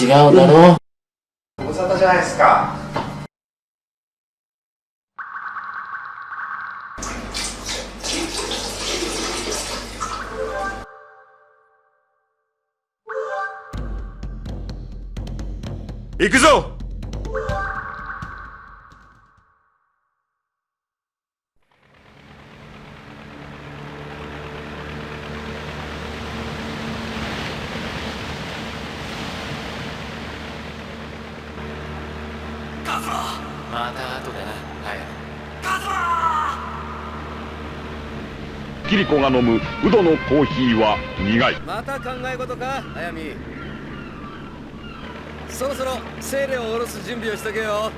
違うだろご無沙汰じゃないですか。行くぞまた後でな。はい。キリコが飲むウドのコーヒーは苦い。また考え事か早見そろそろ精霊を下ろす準備をしとけよ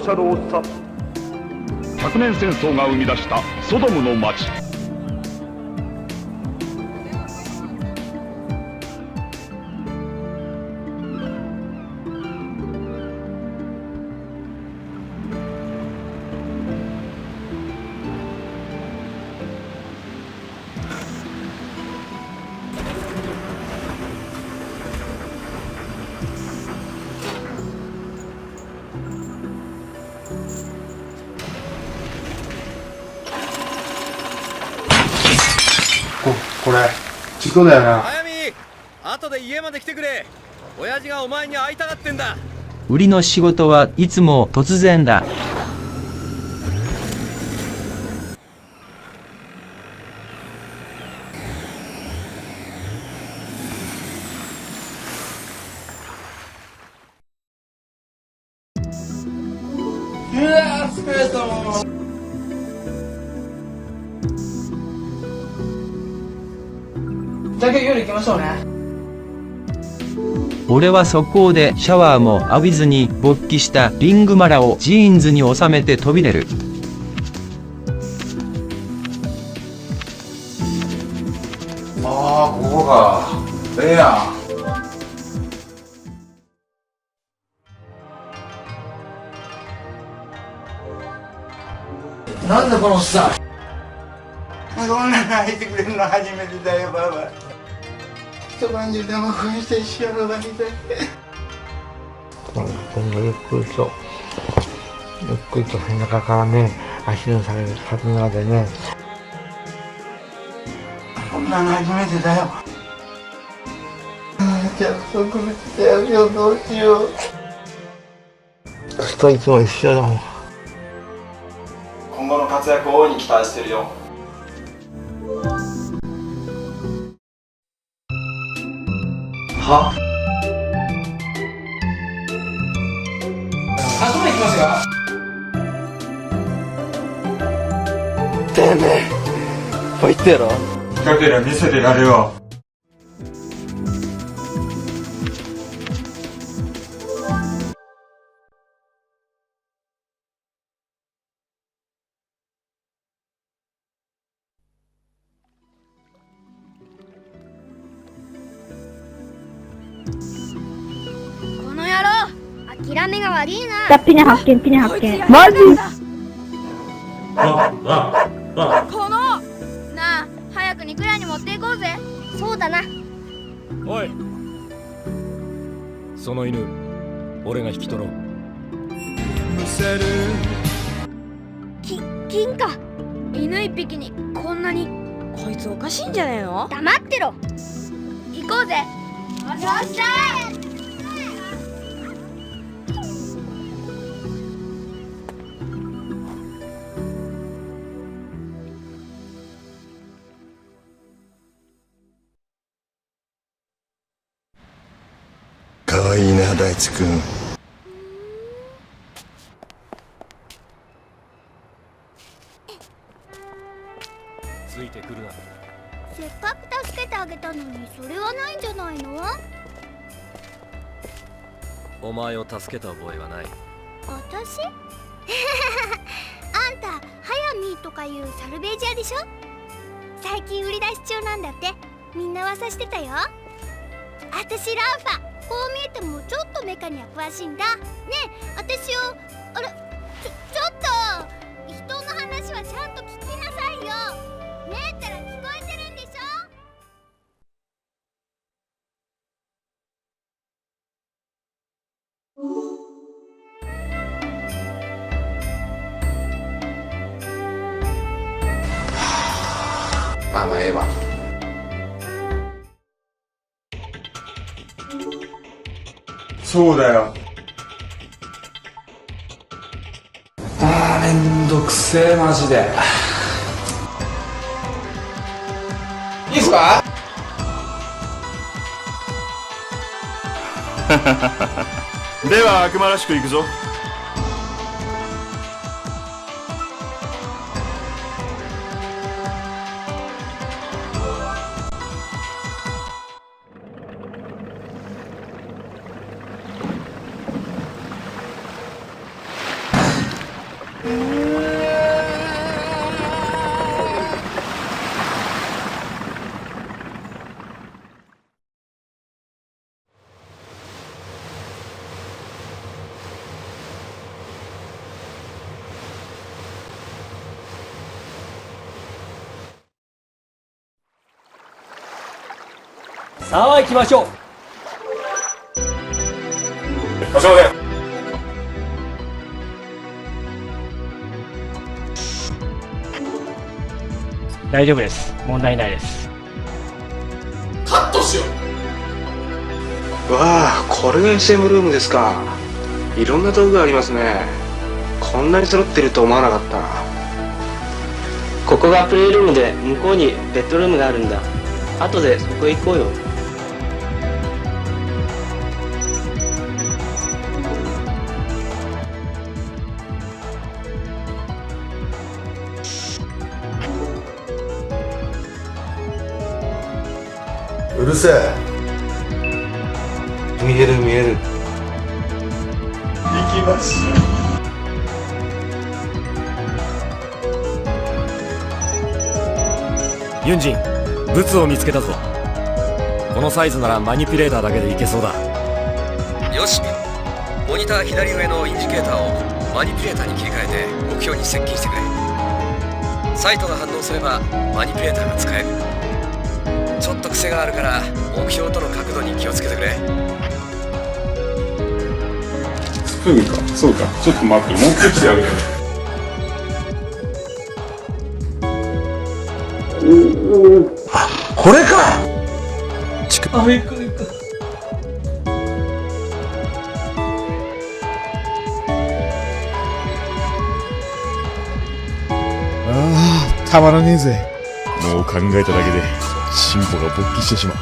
つもの不老者のおっさん。百年戦争が生み出したソドムの街れ。事故だよな。早見後で家まで来てくれ。親父がお前に会いたがってんだ。売りの仕事はいつも突然だ。うわー疲れたじゃあ夜行きましょうね。俺は速攻でシャワーも浴びずに勃起したリングマラをジーンズに収めて飛び出る。ああここか。ええやん。なんだこのおっさん。こんなの入ってくれるの初めてだよばば一晩中生食いしてしようばみたい今後ゆっくりと、ゆっくりと背中からね、足の下げる刀でね、こんなの初めてだよ。じゃあそこめてやるよどうしよう。も一緒だもん。今後の活躍を大いに期待してるよは？あそこ行きますよてめえ、こいってやろ近ければ見せてやるよこの野郎諦めが悪いな 자, 피냐 할게, 피냐 할게. マジこのなあ早く肉屋に持っていこうぜそうだなおいその犬俺が引き取ろうき金か犬一匹にこんなにこいつおかしいんじゃねえの黙ってろ行こうぜよっしゃ かわいいな大地君。を助けた覚えはない。私？あんたハヤミーとかいうサルベージャーでしょ？最近売り出し中なんだって。みんな噂してたよ。私ラーファ。こう見えてもちょっとメカには詳しいんだ。ねえ私をあれ？そうだよ。あーめんどくせえマジで。いいっすか？では悪魔らしくいくぞさあ行きましょう。おしまで。大丈夫です。問題ないです。わあこれが SM ルームですか。いろんな道具がありますね。こんなに揃ってると思わなかった。ここがプレイルームで向こうにベッドルームがあるんだ。後でそこへ行こうようるせえ。見える見える。行きましユンジンブツを見つけたぞ。このサイズならマニピュレーターだけでいけそうだ。よし。モニター左上のインジケーターをマニピュレーターに切り替えて目標に接近してくれ。サイトが反応すればマニピュレーターが使える癖があるから目標との角度に気をつけてくれ。スプーンか。そうか。ちょっと待って。持ってきてやるよ。これか！たまらねえぜ。もう考えただけで、チンポが勃起してしまう。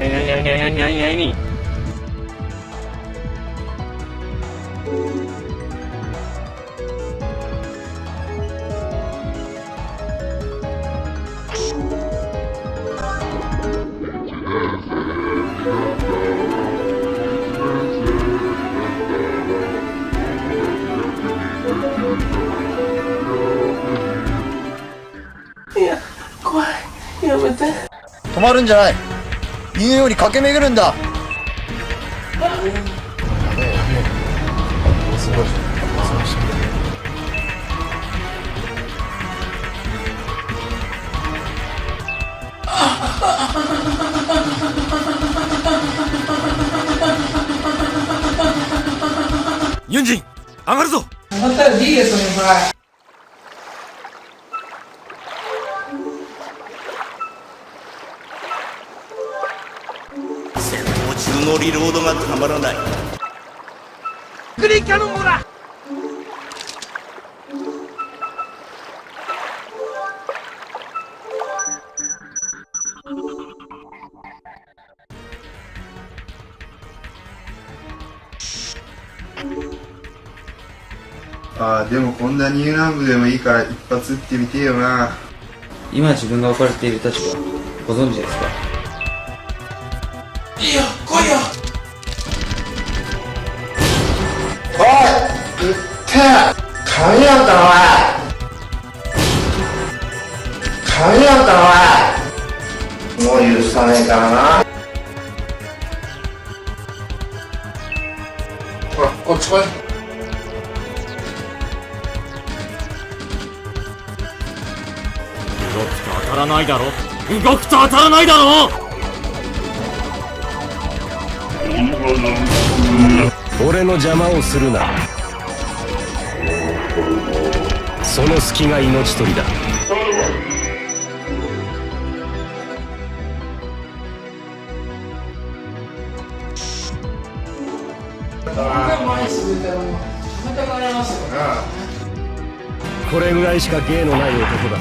なになになまるんじゃない。逃げように駆け巡るんだ。ユンジン上がるぞのリロードがたまらない。ああでもこんなニューランブでもいいから一発撃ってみてえよな。今自分が置かれている立場ご存知ですか？髪やったのおい髪やったのおいもう許さねえからなほらこっち来い当たらないだろ動くと当たらないだろ俺の邪魔をするな。その隙が命取りだ。これぐらいしか芸のない男だ。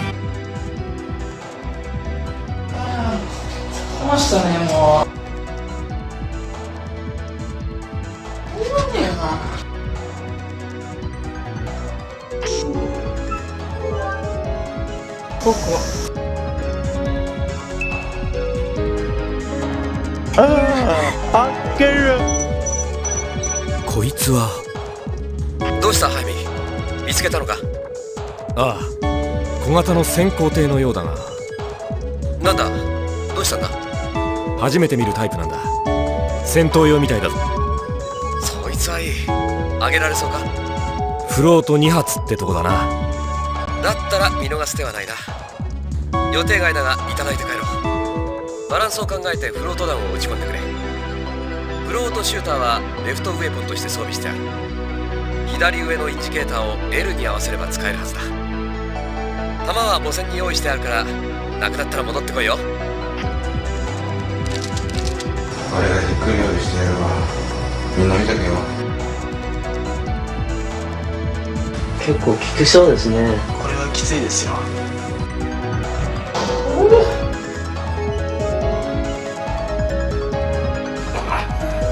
来ましたねこここいつは。どうしたハイミ？見つけたのか？ああ小型の先行艇のようだがなんだ？どうしたんだ？初めて見るタイプなんだ。戦闘用みたいだぞ。そいつはいい。あげられそうか？フロート2発ってとこだなだったら見逃す手はないな。予定外だがいただいて帰ろう。バランスを考えてフロート弾を撃ち込んでくれ。フロートシューターはレフトウェポンとして装備してある。左上のインジケーターを L に合わせれば使えるはずだ。弾は母船に用意してあるからなくなったら戻ってこいよ。俺がじっくり用意してやるわみんな見とけよ結構効くそうですね。これはきついですよ。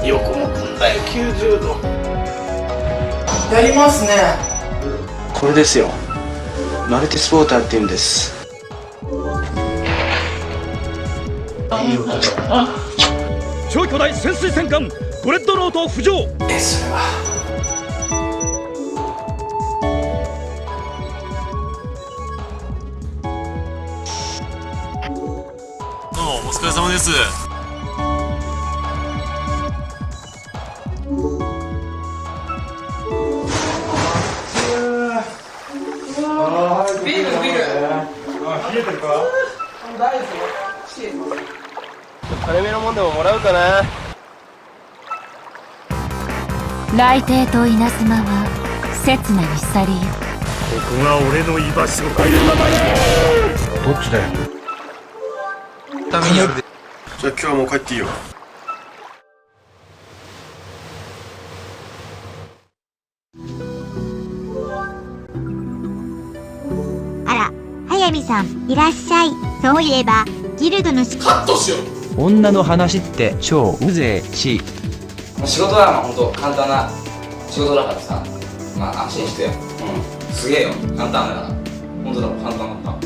横もくんだよ90度。やりますね。これですよ。マルティスポーターって言うんです。超巨大潜水戦艦ドレッドノート浮上。えそれは疲れ様です。ビールビール。あ冷えてるか？大丈夫冷えてます金目のもんでももらうかな。来帝と稲妻は刹那に去り。ゆここが俺の居場所だどっちだよ？じゃあ今日はもう帰っていいよ。あら早見さんいらっしゃい。そういえばギルドのカットしよう。女の話って超うぜえし。仕事はまあ本当簡単な仕事だからさ。まあ安心してよ。うん。すげえよ。簡単だから。本当だ。簡単だっ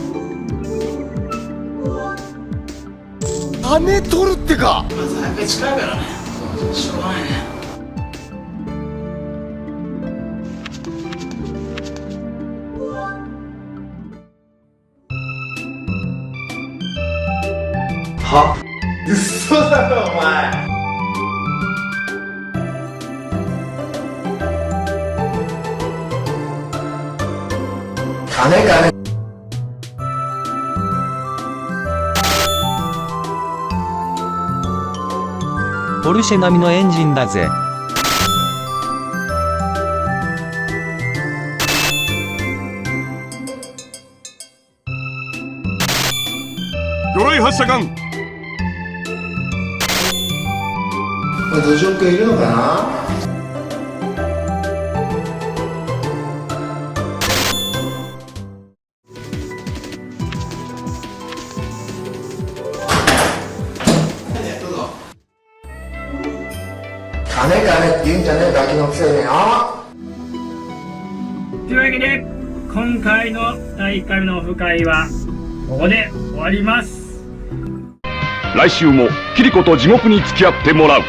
た金取るってか。まず早く近いからねしょうがないねは？嘘だろお前。金金ポルシェ並みのエンジンだぜ。魚雷発射艦。これ土壌くんいるのかな？金金って言うんじゃねえガキのくせによというわけで今回の第1回目のオフ会はここで終わります。来週もキリコと地獄に付き合ってもらう。